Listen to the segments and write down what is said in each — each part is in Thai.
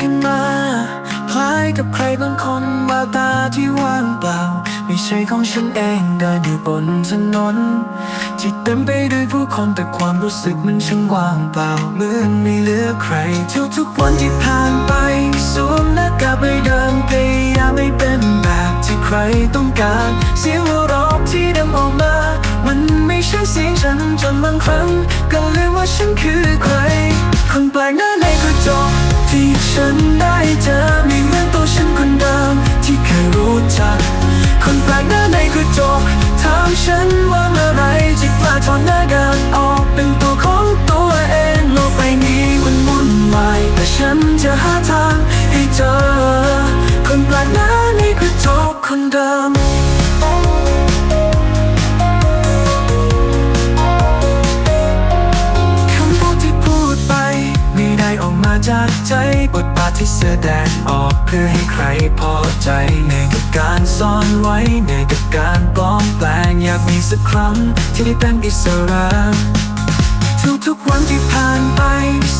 คิดมาคล้ายกับใครบางคนแววตาที่ว่างเปล่า ไม่ใช่ของฉันเองเดินอยู่บนถนนที่เต็มไปด้วยผู้คนแต่ความรู้สึกมันช่างว่างเปล่าเหมือนไม่เหลือใคร ทุกๆวันที่ผ่านไป สวมหน้ากากไปเดิมพยายามไม่เป็นแบบที่ใครต้องการ เสียงหัวเราะที่ดังออกมา มันไม่ใช่เสียงฉันจนบางครั้ง ก็ลืมว่าฉันคือใคร คนแปลกหน้าใน ฉันได้เจอไม่เหมือนตัวฉันคนเดิมที่เคยรู้จัก คนแปลกหน้าในกระจกถามฉันว่าเมื่อไรจะกล้าถอนหน้ากันออกเป็นตัวของตัวเองโลกใบนี้มันวุ่นวายแต่ฉันจะหาทางให้เจอ คนแปลกหน้าในกระจกคนเดิม บทบาทที่แสดงออกเพื่อให้ใครพอใจเหนื่อยกับการซ่อนไว้เหนื่อยกับการปลอมแปลงอยากมีสักครั้งที่ได้เป็นอิสระทุกๆวันที่ผ่านไป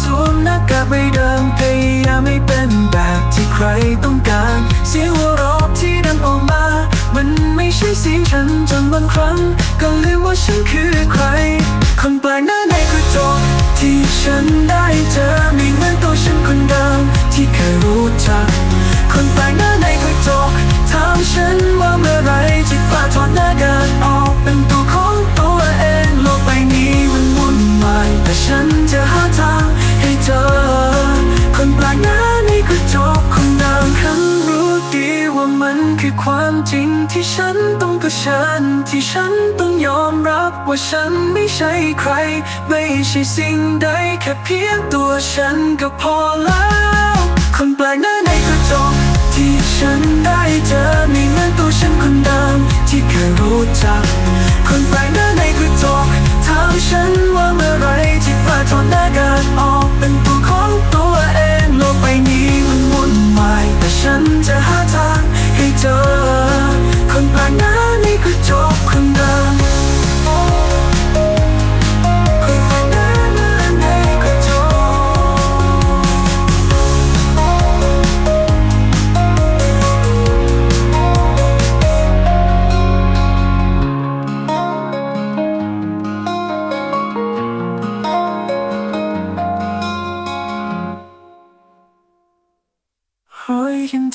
สวมหน้ากากใบเดิมพยายามไม่เป็นแบบที่ใครต้องการ เสียงหัวเราะที่ดังออกมา มันไม่ใช่เสียงฉันจนบางครั้ง ก็ลืมว่าฉันคือใคร คือความจริงที่ฉันต้องเผชิญที่ฉันต้องยอมรับว่าฉันไม่ใช่ใคร ไม่ใช่สิ่งใดแค่เพียงตัวฉันก็พอแล้ว คนแปลกหน้าในกระจกที่ฉันได้เจอไม่เหมือนตัวฉันคนเดิมที่เคยรู้จัก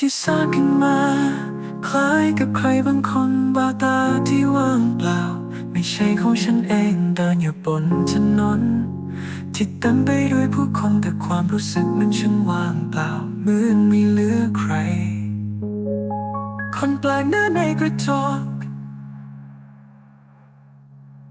ที่สร้างขึ้นมา คล้ายกับใครบางคนบาตาที่ว่างเปล่า ไม่ใช่ของฉันเองเดินอยู่บนถนนที่เต็มไปด้วยผู้คนแต่ความรู้สึกมันช่างว่างเปล่าเหมือนไม่เหลือใคร คนแปลกหน้าในกระจก